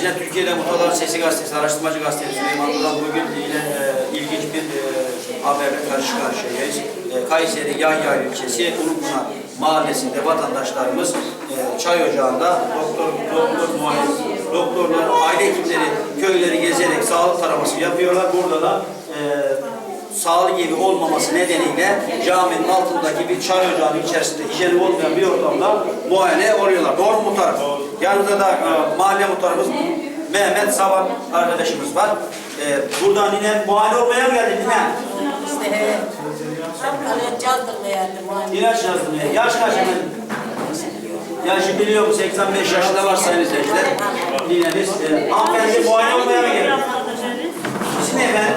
izleyiciler, Türkiye'de Mutalar Sesi Gazetesi, Araştırmacı Gazetesi Süleyman'dan bugün yine e, ilginç bir e, haberle karşı karşıyayız. E, Kayseri Yahya ilçesi Ulupınar mahallesinde vatandaşlarımız e, çay ocağında doktor, doktor muayene, doktorlar, aile hekimleri köyleri gezerek sağlık taraması yapıyorlar. Burada da e, sağlık evi olmaması nedeniyle caminin altındaki bir çay ocağının içerisinde hijyenik olmayan bir ortamda muayene oluyorlar. Doğru mu muhtarım? Yanında da e, mahalle muhtarımız Mehmet Saban arkadaşımız var. E, buradan yine muayene olmaya mı geldin yine? İşte beğendim hani. İlaç yazdım ya. Yaş kaç efendim? Yaşı biliyorum 85 yaşında var sayın izleyiciler. Ninemiz. E, hanımefendi muayene olmaya mı geldin? İsim ne efendim?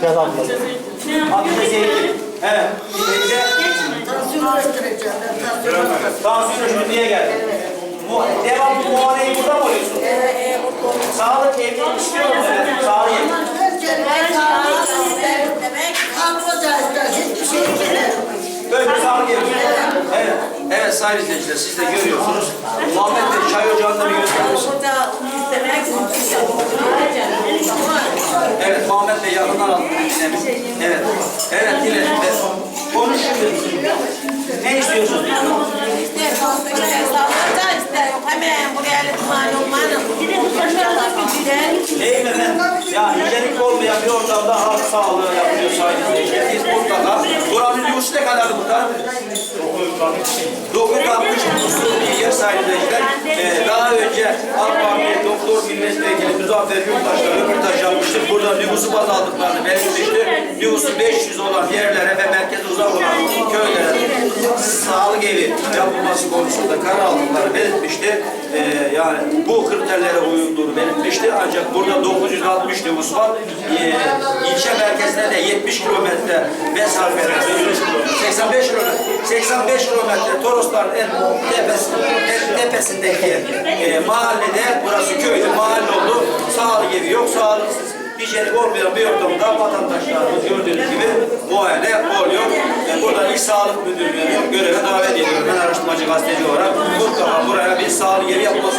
Adı Zeytin. Evet. Tansiyon ölçtüreceğim ben tansiyon ölçtüreceğim. Tansiyon ölçümü diye geldi. Mu devamlı muayeneyi burada mı oluyorsun? Evet, evet. Sağlık evi istiyor musun? Sağlık. Böyle bir sağlık evi. Evet. Evet sayın izleyiciler siz de görüyorsunuz. Muhammed Bey çay ocağında bir göstermiş. Burada istemek Evet Evet. Evet Dile. Konuş şimdi. Ne istiyorsun? İşte sağlıkta ister yok. Hemen buraya lütfen olmanın. Değil mi efendim? Ya hijyenik olmayan bir ortamda halk sağlığı yapıyor izleyiciler. Biz mutlaka. Buranın nüfusu ne kadar burada? 960 bir yer izleyiciler. Ee, daha önce AK Parti Doktor Milletvekili Muzaffer Yurttaş'la röportaj yapmıştık. Burada nüfusu baz aldıklarını belirtmişti. Nüfusu 500 olan yerlere ve merkeze uzak olan köylere sağlık evi yapılması konusunda karar aldıklarını belirtmişti. Ee, yani bu kriterlere uyulduğunu belirtmişti. Ancak burada 960 nüfus var. Ee, ilçe merkezine de 70 kilometre mesafede 85 kilometre 85 kilometre Torosların en tepesi, en tepesindeki e, mahallede burası köydü mahalle oldu. Sağlık evi yok, sağlıksız hijyenik olmayan bir ortamda vatandaşlarımız gördüğünüz gibi muayene oluyor. E, burada İl Sağlık Müdürlüğü'nü göreve davet ediyorum. Ben araştırmacı gazeteci olarak mutlaka buraya bir sağlık istiyorum. Teşekkür